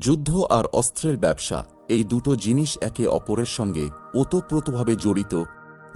যুদ্ধ আর অস্ত্রের ব্যবসা, এই দুটো জিনিস একে অপরের সঙ্গে ওতপ্রোতভাবে জড়িত।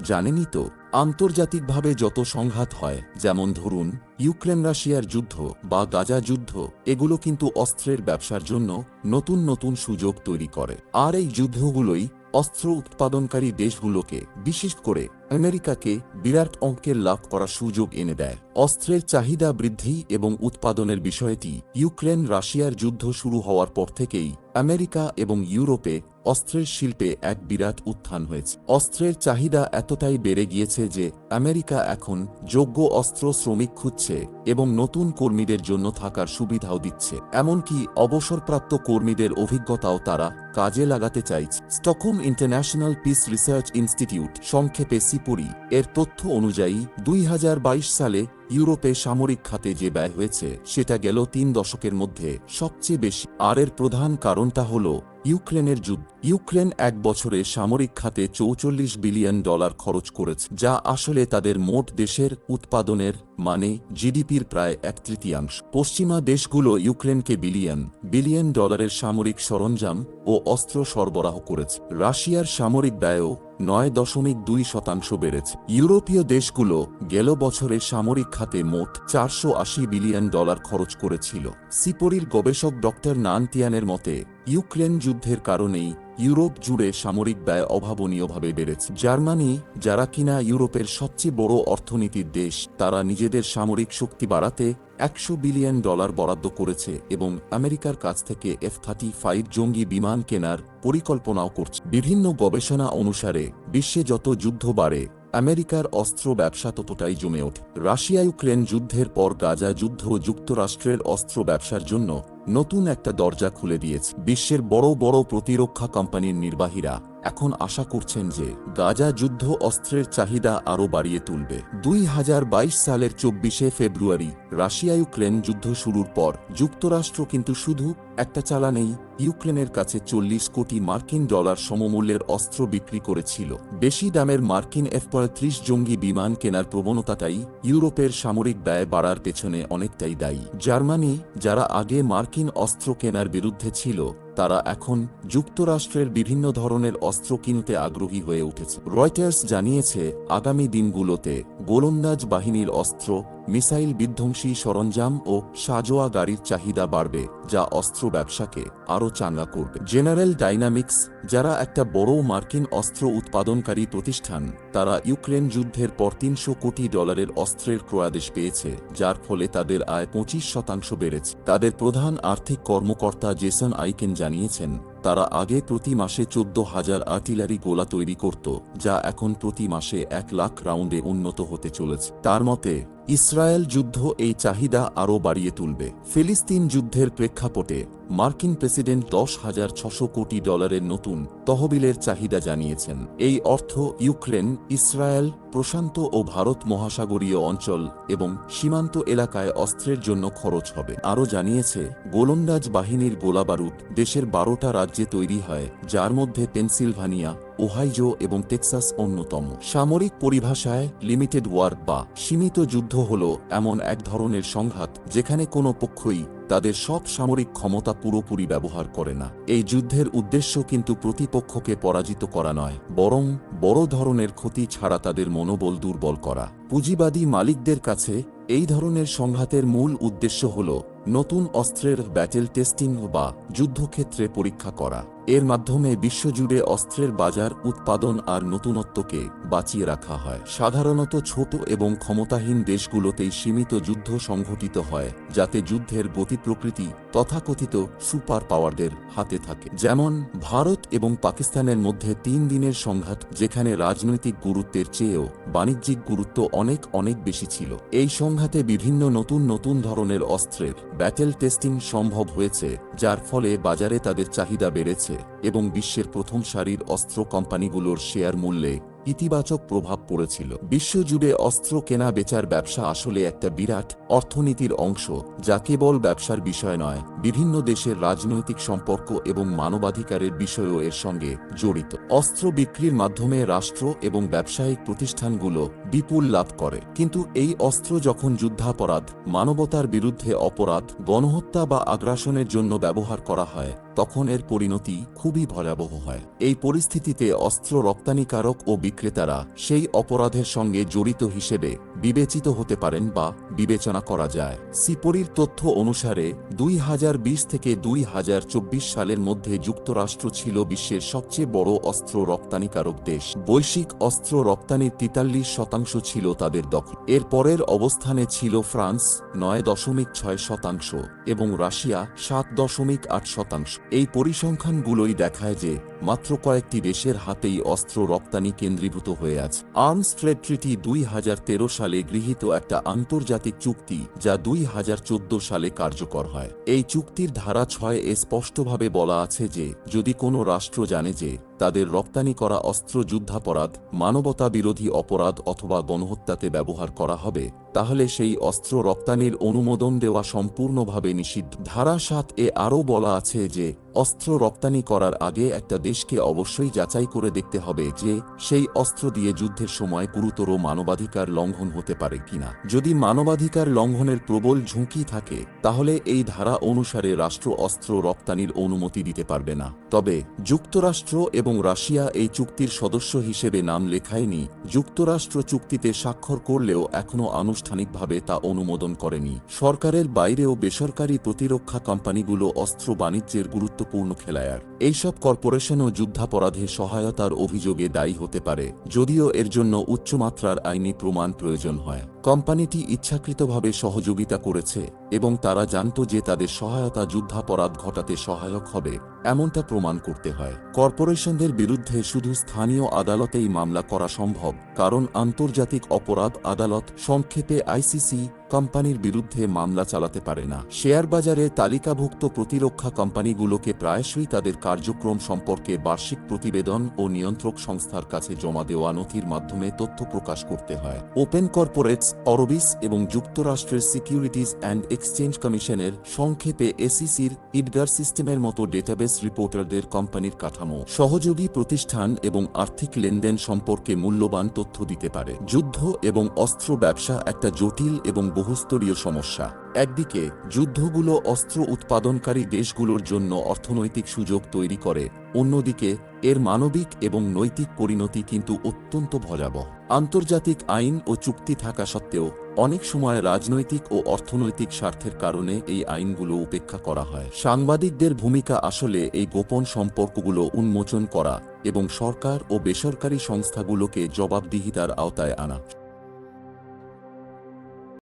জানেনই তো, আন্তর্জাতিকভাবে যত সংঘাত হয়, যেমন ধরুন, ইউক্রেন রাশিয়ার যুদ্ধ বা গাজা যুদ্ধ, এগুলো কিন্তু অস্ত্রের ব্যবসার জন্য নতুন নতুন সুযোগ তৈরি করে। আর এই যুদ্ধগুলোই অস্ত্র উৎপাদনকারী দেশগুলোকে, বিশেষ করে আমেরিকাকে, বিরাট অঙ্কের লাভ করার সুযোগ এনে দেয়। অস্ত্রের চাহিদা বৃদ্ধি এবং উৎপাদনের বিষয়টি ইউক্রেন রাশিয়ার যুদ্ধ শুরু হওয়ার পর থেকেই আমেরিকা এবং ইউরোপে অস্ত্রের শিল্পে এক বিরাট উত্থান হয়েছে। অস্ত্রের চাহিদা এতটাই বেড়ে গিয়েছে যে আমেরিকা এখন যোগ্য অস্ত্র শ্রমিক খুঁজছে এবং নতুন কর্মীদের জন্য থাকার সুবিধাও দিচ্ছে। এমনকি অবসরপ্রাপ্ত কর্মীদের অভিজ্ঞতাও তারা কাজে লাগাতে চাইছে। Stockholm International Peace Research Institute সংক্ষেপে সিপুরি এর তথ্য অনুযায়ী, দুই হাজার বাইশ সালে ইউরোপে সামরিক খাতে যে ব্যয় হয়েছে, সেটা গেল তিন দশকের মধ্যে সবচেয়ে বেশি। আর এর প্রধান কারণটা হল ইউক্রেনের যুদ্ধ। ইউক্রেন এক বছরে সামরিক খাতে চৌচল্লিশ বিলিয়ন ডলার খরচ করেছে, যা আসলে তাদের মোট দেশের উৎপাদনের মানে জিডিপির প্রায় এক তৃতীয়াংশ। পশ্চিমা দেশগুলো ইউক্রেনকে বিলিয়ন বিলিয়ন ডলারের সামরিক সরঞ্জাম ও অস্ত্র সরবরাহ করেছে। রাশিয়ার সামরিক ব্যয়ও নয় দশমিক দুই শতাংশ বেড়েছে। ইউরোপীয় দেশগুলো গেল বছরে সামরিক খাতে মোট চারশো আশি বিলিয়ন ডলার খরচ করেছিল। সিপরির গবেষক ডক্টর নানতিয়ানের মতে, ইউক্রেন যুদ্ধের কারণেই ইউরোপ জুড়ে সামরিক ব্যয় অভাবনীয়ভাবে বেড়েছে। জার্মানি, যারা কিনা ইউরোপের সবচেয়ে বড় অর্থনীতির দেশ, তারা নিজেদের সামরিক শক্তি বাড়াতে একশো বিলিয়ন ডলার বরাদ্দ করেছে এবং আমেরিকার কাছ থেকে এফ থার্টি ফাইভ জঙ্গি বিমান কেনার পরিকল্পনাও করছে। বিভিন্ন গবেষণা অনুসারে, বিশ্বে যত যুদ্ধ বাড়ে, আমেরিকার অস্ত্র ব্যবসা ততটাই জমে ওঠে। রাশিয়া ইউক্রেন যুদ্ধের পর গাজা যুদ্ধ যুক্তরাষ্ট্রের অস্ত্র ব্যবসার জন্য নতুন একটা দরজা খুলে দিয়েছে। বিশ্বের বড় বড় প্রতিরক্ষা কোম্পানির নির্বাহীরা এখন আশা করছেন যে গাজা যুদ্ধ অস্ত্রের চাহিদা আরও বাড়িয়ে তুলবে। দুই হাজার বাইশ সালের চব্বিশে ফেব্রুয়ারি রাশিয়া ইউক্রেন যুদ্ধ শুরুর পর যুক্তরাষ্ট্র কিন্তু শুধু একটা চালানেই ইউক্রেনের কাছে চল্লিশ কোটি মার্কিন ডলার সমমূল্যের অস্ত্র বিক্রি করেছিল। বেশি দামের মার্কিন এফ পঁয়ত্রিশ জঙ্গি বিমান কেনার প্রবণতাটাই ইউরোপের সামরিক ব্যয় বাড়ার পেছনে অনেকটাই দায়ী। জার্মানি, যারা আগে মার্কিন অস্ত্র কেনার বিরুদ্ধে ছিল তারা এখন যুক্তরাষ্ট্রের বিভিন্ন ধরনের অস্ত্র কিনতে আগ্রহী হয়ে উঠেছে। রয়টার্স জানিয়েছে, আগামী দিনগুলোতে গোলন্দাজ বাহিনীর অস্ত্র মিসাইল বিধ্বংসী সরঞ্জাম ও সাজোয়া গাড়ির চাহিদা বাড়বে, যা অস্ত্র ব্যবসাকে আরও চাঙ্গা করবে। জেনারেল ডাইনামিক্স, যারা একটা বড় মার্কিন অস্ত্র উৎপাদনকারী প্রতিষ্ঠান, তারা ইউক্রেন যুদ্ধের পর তিনশো কোটি ডলারের অস্ত্রের ক্রয়াদেশ পেয়েছে, যার ফলে তাদের আয় পঁচিশ শতাংশ বেড়েছে। তাদের প্রধান আর্থিক কর্মকর্তা জেসন আইকেন জানিয়েছেন তারা আগে প্রতি মাসে চোদ্দ হাজার আর্টিলারি গোলা তৈরি করত, যা এখন প্রতি মাসে এক লাখ রাউন্ডে উন্নত হতে চলেছে। তার মতে, ইসরায়েল যুদ্ধ এই চাহিদা আরও বাড়িয়ে তুলবে। ফিলিস্তিন যুদ্ধের প্রেক্ষাপটে মার্কিন প্রেসিডেন্ট দশ হাজার ছশো কোটি ডলারের নতুন তহবিলের চাহিদা জানিয়েছেন। এই অর্থ ইউক্রেন, ইসরায়েল, প্রশান্ত ও ভারত মহাসাগরীয় অঞ্চল এবং সীমান্ত এলাকায় অস্ত্রের জন্য খরচ হবে। আরও জানিয়েছে, গোলন্দাজ বাহিনীর গোলাবারুদ দেশের বারোটা রাজ্যে তৈরি হয়, যার মধ্যে পেনসিলভানিয়া ওহাইজো এবং টেক্সাস অন্যতম। সামরিক পরিভাষায় লিমিটেড ওয়ার বা সীমিত যুদ্ধ হল এমন এক ধরনের সংঘাত যেখানে কোনো পক্ষই তাদের সব সামরিক ক্ষমতা পুরোপুরি ব্যবহার করে না। এই যুদ্ধের উদ্দেশ্য কিন্তু প্রতিপক্ষকে পরাজিত করা নয়, বরং বড় ধরনের ক্ষতি ছাড়া তাদের মনোবল দুর্বল করা। পুঁজিবাদী মালিকদের কাছে এই ধরনের সংঘাতের মূল উদ্দেশ্য হল নতুন অস্ত্রের ব্যাটেল টেস্টিং বা যুদ্ধক্ষেত্রে পরীক্ষা করা। এর মাধ্যমে বিশ্বজুড়ে অস্ত্রের বাজার, উৎপাদন আর নতুনত্বকে বাঁচিয়ে রাখা হয়। সাধারণত ছোট এবং ক্ষমতাহীন দেশগুলোতেই সীমিত যুদ্ধ সংঘটিত হয়, যাতে যুদ্ধের গতি প্রকৃতি তথাকথিত সুপার পাওয়ারদের হাতে থাকে। যেমন ভারত এবং পাকিস্তানের মধ্যে তিন দিনের সংঘাত, যেখানে রাজনৈতিক গুরুত্বের চেয়েও বাণিজ্যিক গুরুত্ব অনেক অনেক বেশি ছিল। এই সংঘাতে বিভিন্ন নতুন নতুন ধরনের অস্ত্রের ব্যাটেল টেস্টিং সম্ভব হয়েছে, যার ফলে বাজারে তাদের চাহিদা বেড়েছে এবং বিশ্বের প্রথম সারির অস্ত্র কোম্পানিগুলোর শেয়ার মূল্যে ইতিবাচক প্রভাব পড়েছিল। বিশ্বজুড়ে অস্ত্র কেনা বেচার ব্যবসা আসলে একটা বিরাট অর্থনীতির অংশ, যা কেবল ব্যবসার বিষয় নয়, বিভিন্ন দেশের রাজনৈতিক সম্পর্ক এবং মানবাধিকারের বিষয়ও এর সঙ্গে জড়িত। অস্ত্র বিক্রির মাধ্যমে রাষ্ট্র এবং ব্যবসায়িক প্রতিষ্ঠানগুলো বিপুল লাভ করে। কিন্তু এই অস্ত্র যখন যুদ্ধাপরাধ, মানবতার বিরুদ্ধে অপরাধ, গণহত্যা বা আগ্রাসনের জন্য ব্যবহার করা হয় তখন এর পরিণতি খুবই ভয়াবহ হয়। এই পরিস্থিতিতে অস্ত্র রপ্তানিকারক ও বিক্রেতারা সেই অপরাধের সঙ্গে জড়িত হিসেবে বিবেচিত হতে পারেন বা বিবেচনা করা যায়। সিপরির তথ্য অনুসারে, দুই হাজার বিশ থেকে দুই হাজার চব্বিশ সালের মধ্যে যুক্তরাষ্ট্র ছিল বিশ্বের সবচেয়ে বড় অস্ত্র রপ্তানিকারক দেশ। বৈশ্বিক অস্ত্র রপ্তানির তেতাল্লিশ শতাংশ ছিল তাদের দখল এর পরের অবস্থানে ছিল ফ্রান্স, নয় দশমিক ছয় শতাংশ এবং রাশিয়া, সাত দশমিক আট শতাংশ। এই পরিসংখ্যানগুলোই দেখায় যে, মাত্র কয়েকটি দেশের হাতেই অস্ত্র রপ্তানি কেন্দ্রীভূত হয়ে আছে। আর্মস ট্রেড ট্রিটি দুই তেরো সালে গৃহীত একটা আন্তর্জাতিক চুক্তি যা দুই হাজার চোদ্দ সালে কার্যকর হয়। এই চুক্তির ধারা ছয় এ স্পষ্টভাবে বলা আছে যে, যদি কোনো রাষ্ট্র জানে যে তাদের রপ্তানি করা অস্ত্র যুদ্ধাপরাধ মানবতা বিরোধী অপরাধ অথবা গণহত্যাতে ব্যবহার করা হবে, তাহলে সেই অস্ত্র রপ্তানির অনুমোদন দেওয়া সম্পূর্ণভাবে নিষিদ্ধ। ধারা সাত এ আরও বলা আছে যে, অস্ত্র রপ্তানি করার আগে একটা দেশকে অবশ্যই যাচাই করে দেখতে হবে যে, সেই অস্ত্র দিয়ে যুদ্ধের সময় গুরুতর মানবাধিকার লঙ্ঘন হতে পারে কিনা। যদি মানবাধিকার লঙ্ঘনের প্রবল ঝুঁকি থাকে, তাহলে এই ধারা অনুসারে রাষ্ট্র অস্ত্র রপ্তানির অনুমতি দিতে পারবে না। তবে যুক্তরাষ্ট্র এবং রাশিয়া এই চুক্তির সদস্য হিসেবে নাম লেখায়নি, যুক্তরাষ্ট্র চুক্তিতে স্বাক্ষর করলেও এখনও আনুষ্ঠানিকভাবে তা অনুমোদন করেনি। সরকারের বাইরেও বেসরকারি প্রতিরক্ষা কোম্পানিগুলো অস্ত্র বাণিজ্যের গুরুত্বপূর্ণ খেলায়ার এইসব কর্পোরেশনও যুদ্ধাপরাধে সহায়তার অভিযোগে দায়ী হতে পারে, যদিও এর জন্য উচ্চমাত্রার আইনি প্রমাণ প্রয়োজন হয়। কোম্পানিটি ইচ্ছাকৃতভাবে সহযোগিতা করেছে এবং তারা জানত যে তাদের সহায়তা যুদ্ধাপরাধ ঘটাতে সহায়ক হবে, এমনটা প্রমাণ করতে হয়। কর্পোরেশনদের বিরুদ্ধে শুধু স্থানীয় আদালতেই মামলা করা সম্ভব, কারণ আন্তর্জাতিক অপরাধ আদালত সংক্ষেপে আইসিসি কোম্পানির বিরুদ্ধে মামলা চালাতে পারে না। শেয়ার বাজারে তালিকাভুক্ত প্রতিরক্ষা কোম্পানিগুলোকে প্রায়শই তাদের কার্যক্রম সম্পর্কে বার্ষিক প্রতিবেদন ও নিয়ন্ত্রক সংস্থার কাছে জমা দেওয়া নথির মাধ্যমে তথ্য প্রকাশ করতে হয়। ওপেন কর্পোরেটস, অরবিস এবং যুক্তরাষ্ট্রের সিকিউরিটিজ অ্যান্ড এক্সচেঞ্জ কমিশনের সংক্ষেপে এসিসির ইডগার সিস্টেমের মতো ডেটাবেস রিপোর্টারদের কোম্পানির কাঠামো, সহযোগী প্রতিষ্ঠান এবং আর্থিক লেনদেন সম্পর্কে মূল্যবান তথ্য দিতে পারে। যুদ্ধ এবং অস্ত্র ব্যবসা একটা জটিল এবং বহুস্তরীয় সমস্যা। একদিকে, যুদ্ধগুলো অস্ত্র উৎপাদনকারী দেশগুলোর জন্য অর্থনৈতিক সুযোগ তৈরি করে, অন্যদিকে, এর মানবিক এবং নৈতিক পরিণতি কিন্তু অত্যন্ত ভয়াবহ। আন্তর্জাতিক আইন ও চুক্তি থাকা সত্ত্বেও, অনেক সময় রাজনৈতিক ও অর্থনৈতিক স্বার্থের কারণে এই আইনগুলো উপেক্ষা করা হয়। সাংবাদিকদের ভূমিকা আসলে এই গোপন সম্পর্কগুলো উন্মোচন করা এবং সরকার ও বেসরকারি সংস্থাগুলোকে জবাবদিহিতার আওতায় আনা।